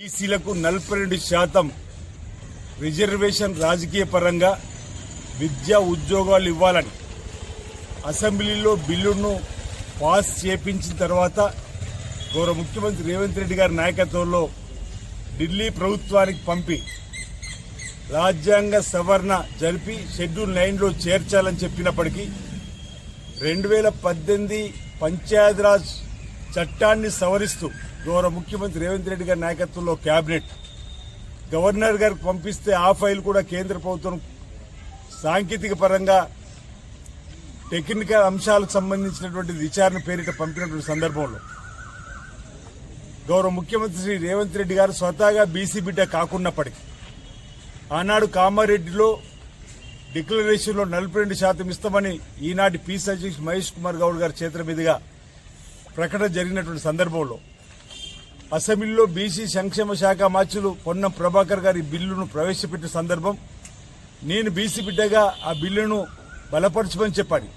ఈసీలకు నలభై రెండు శాతం రిజర్వేషన్ రాజకీయ పరంగా విద్యా ఉద్యోగాలు ఇవ్వాలని అసెంబ్లీలో బిల్లును పాస్ చేపించిన తర్వాత గౌరవ ముఖ్యమంత్రి రేవంత్ రెడ్డి గారి నాయకత్వంలో ఢిల్లీ ప్రభుత్వానికి పంపి రాజ్యాంగ సవరణ జరిపి షెడ్యూల్ నైన్లో చేర్చాలని చెప్పినప్పటికీ రెండు వేల పద్దెనిమిది పంచాయతీరాజ్ చట్టాన్ని సవరిస్తూ గౌరవ ముఖ్యమంత్రి రేవంత్ రెడ్డి గారి నాయకత్వంలో కేబినెట్ గవర్నర్ గారికి పంపిస్తే ఆ ఫైల్ కూడా కేంద్ర ప్రభుత్వం సాంకేతిక పరంగా టెక్నికల్ అంశాలకు సంబంధించినటువంటి విచారణ పేరిట పంపినటువంటి సందర్భంలో గౌరవ ముఖ్యమంత్రి శ్రీ రేవంత్ రెడ్డి గారు స్వతహాగా బీసీ బిడ్డ కాకున్నప్పటికీ ఆనాడు కామారెడ్డిలో డిక్లరేషన్లో నలభై రెండు శాతం ఇస్తామని ఈనాటి పీస్ అధ్యక్షుడు మహేష్ కుమార్ గౌడ్ గారి చేతుల మీదుగా ప్రకటన జరిగినటువంటి సందర్భంలో అసెంబ్లీలో బీసీ సంక్షేమ శాఖ మార్చులు పొన్నం ప్రభాకర్ గారి బిల్లును ప్రవేశపెట్టిన సందర్భం నేను బీసీ బిడ్డగా ఆ బిల్లును బలపరచమని చెప్పాడు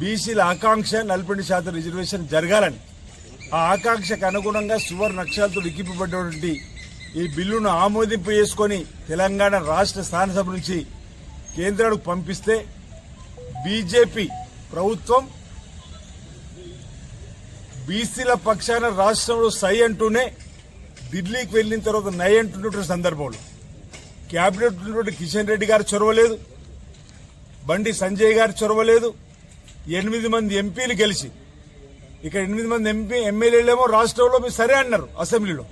బీసీల ఆకాంక్ష నలభై శాతం రిజర్వేషన్ జరగాలని ఆ ఆకాంక్షకు అనుగుణంగా సువర్ణ అక్షరాలతో లిఖింపబడినటువంటి ఈ బిల్లును ఆమోదింపు చేసుకొని తెలంగాణ రాష్ట్ర స్థానసభ నుంచి కేంద్రానికి పంపిస్తే బీజేపీ ప్రభుత్వం బీసీల పక్షాన రాష్ట్రంలో సై అంటూనే ఢిల్లీకి వెళ్ళిన తర్వాత నై అంటున్నటువంటి సందర్భంలో. కేబినెట్ ఉన్నటువంటి కిషన్ రెడ్డి గారు చొరవలేదు. బండి సంజయ్ గారు చొరవలేదు. ఎనిమిది మంది ఎంపీలు గెలిచి ఇక్కడ ఎనిమిది మంది ఎంపీ ఎమ్మెల్యేలేమో రాష్ట్రంలో మీరు సరే అన్నారు అసెంబ్లీలో.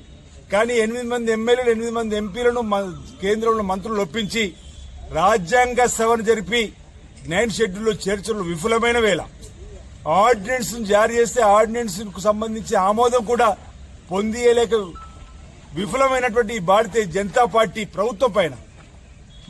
కానీ ఎనిమిది మంది ఎమ్మెల్యేలు ఎనిమిది మంది ఎంపీలను మ- కేంద్రంలో మంత్రులు ఒప్పించి రాజ్యాంగ సవరణ జరిపి నైన్ షెడ్యూల్లో చేర్చడం విఫలమైన వేళ. ఆర్డినెన్స్ జారీ చేస్తే ఆర్డినెన్స్కు సంబంధించి ఆమోదం కూడా పొందియలేక విఫలమైనటువంటి ఈ భారతీయ జనతా పార్టీ ప్రభుత్వం పైన.